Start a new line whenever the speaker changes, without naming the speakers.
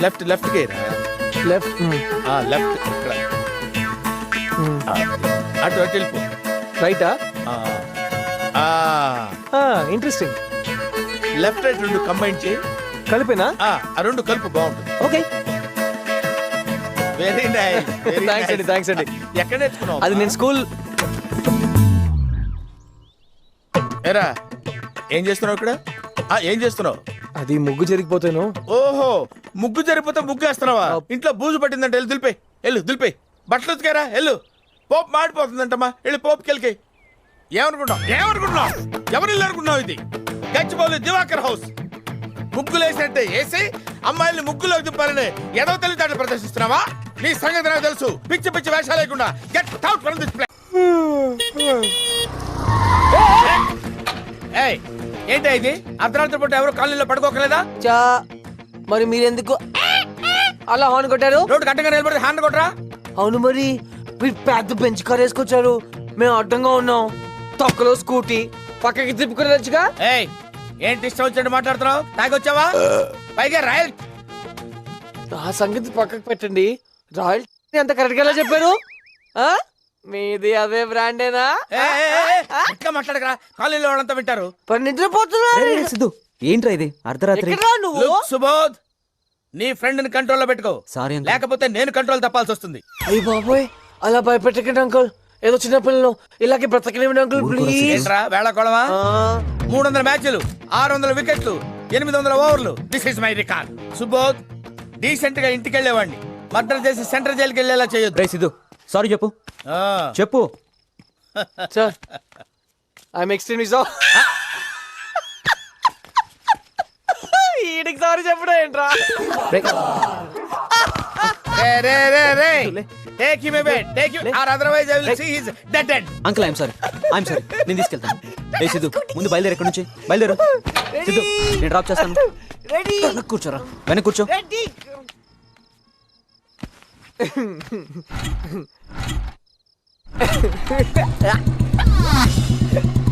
Left left gear
left
left ఇక్కడ. ఆ, అటు అటు వెళ్ళిపో.
రైటా
ఆ, ఆ,
ఇంట్రెస్టింగ్
లెఫ్ట్ రైట్ రెండు కంబైన్ చేయి.
కలిపేనా?
ఆ, ఆ రెండు కలుపు బాగుంటుంది.
ఓకే
వెరీ నైస్
థ్యాంక్స్ అండి థ్యాంక్స్ అండి.
ఎక్కడ నేర్చుకున్నావు?
అది నేను స్కూల్
ఎరా ఏం చేస్తున్నావు ఇక్కడ? ఆ, ఏం చేస్తున్నావు?
అది ముగ్గు జరిగిపోతాను?
ఓహో ముగ్గు జరిగిపోతే ముగ్గు వేస్తున్నావా. ఇంట్లో బూజు పట్టిందంటే వెళ్ళి దులిపే. వెళ్ళు దులిపే. బట్టలు ఉతికారా వెళ్ళు. పోపు మాడిపోతుందంటమ్మా. వెళ్ళి పోపుకి వెళ్ళి ఏమనుకుంటావు ఏమనుకుంటున్నావు? ఎవరు ఇల్లు అనుకుంటున్నావు ఇది? గచ్చిబౌలి దివాకర్ హౌస్. ముగ్గులు వేసినట్టే వేసి అమ్మాయిల్ని ముగ్గులోకి దింపాలని ఎదవ తెలివితేటలు ప్రదర్శిస్తున్నావా? నీ సంగతి నాకు తెలుసు. పిచ్చి పిచ్చి వేషాలు లేకుండా get out from this place ఏయ్ ఏంటి ఇది? అర్ధరాత్రి పూట ఎవరు కాలనీలో పడుకోకలేదా?
చా మరి మీరెందుకు? అలా హార్న్ కొట్టారు?
రోడ్డు కట్టంగా నిలబడి హ్యాండ్ కొట్టరా
అవును మరి మీరు పెద్ద బెంచ్ కార్ వేసుకొచ్చారు. మేము అడ్డంగా ఉన్నాం. తొక్కలో స్కూటీ పక్కకి తిప్పుకుని వచ్చుగా
ఏయ్ ఏంటి ఇష్టం వచ్చినట్టు మాట్లాడుతున్నావు? తాగొచ్చావా? పైగా రాయల్
ఆ సంగతి పక్కకు పెట్టండి. రాయల్ ఎంత కరెక్ట్గా ఎలా చెప్పారు? ఆ? మీది అదే బ్రాండేనా?
ఇంకా మాట్లాడకరా. కాలేజీలో వాళ్ళంతా వింటారు.
మరి నిద్రపోతున్నారు.
సిద్ధు ఏంట్రా ఇది? అర్ధరాత్రి.
ఎక్కడ్రా నువ్వు?
లుక్ సుబోధ్ నీ ఫ్రెండ్ని కంట్రోల్లో పెట్టుకో.
సారీ
లేకపోతే నేను కంట్రోల్ తప్పాల్సి వస్తుంది.
అయ్యి బాబోయ్ అలా భయపెట్టకండి అంకుల్ ఏదో చిన్న పిల్లలు ఇలాగే బ్రతకలేమండి అంకుల్ ప్లీజ్
ఏంట్రా వేళ కొడవా మూడు వందల మ్యాచ్లు ఆరు వందల వికెట్లు ఎనిమిది వందల ఓవర్లు. This is my record Subodh డీసెంట్గా ఇంటికి వెళ్ళేవాడిని మర్డర్ చేసి సెంట్రల్ జైలుకి వెళ్ళేలా చేయొద్దు.
రే సిద్ధు సారీ చెప్పు. చెప్పు.
సార్. ఐఎమ్ ఎక్స్ట్రీమ్లీ సారీ ఈడికి సారీ చెప్పడం ఏంట్రా?
రే,
రే రే రే రే. Take him away take him or otherwise I will see his dead dead
uncle I'm sorry I'm sorry నేను తీసుకెళ్తాను. ఏ సిద్ధు ముందు బయలుదేరు ఎక్కడి నుంచి? బయలుదేరు. సిద్ధు నేను డ్రాప్ చేస్తాను.
రెడీ
కూర్చోరా. వెనక్కి కూర్చో.
Ready Ha ha ha!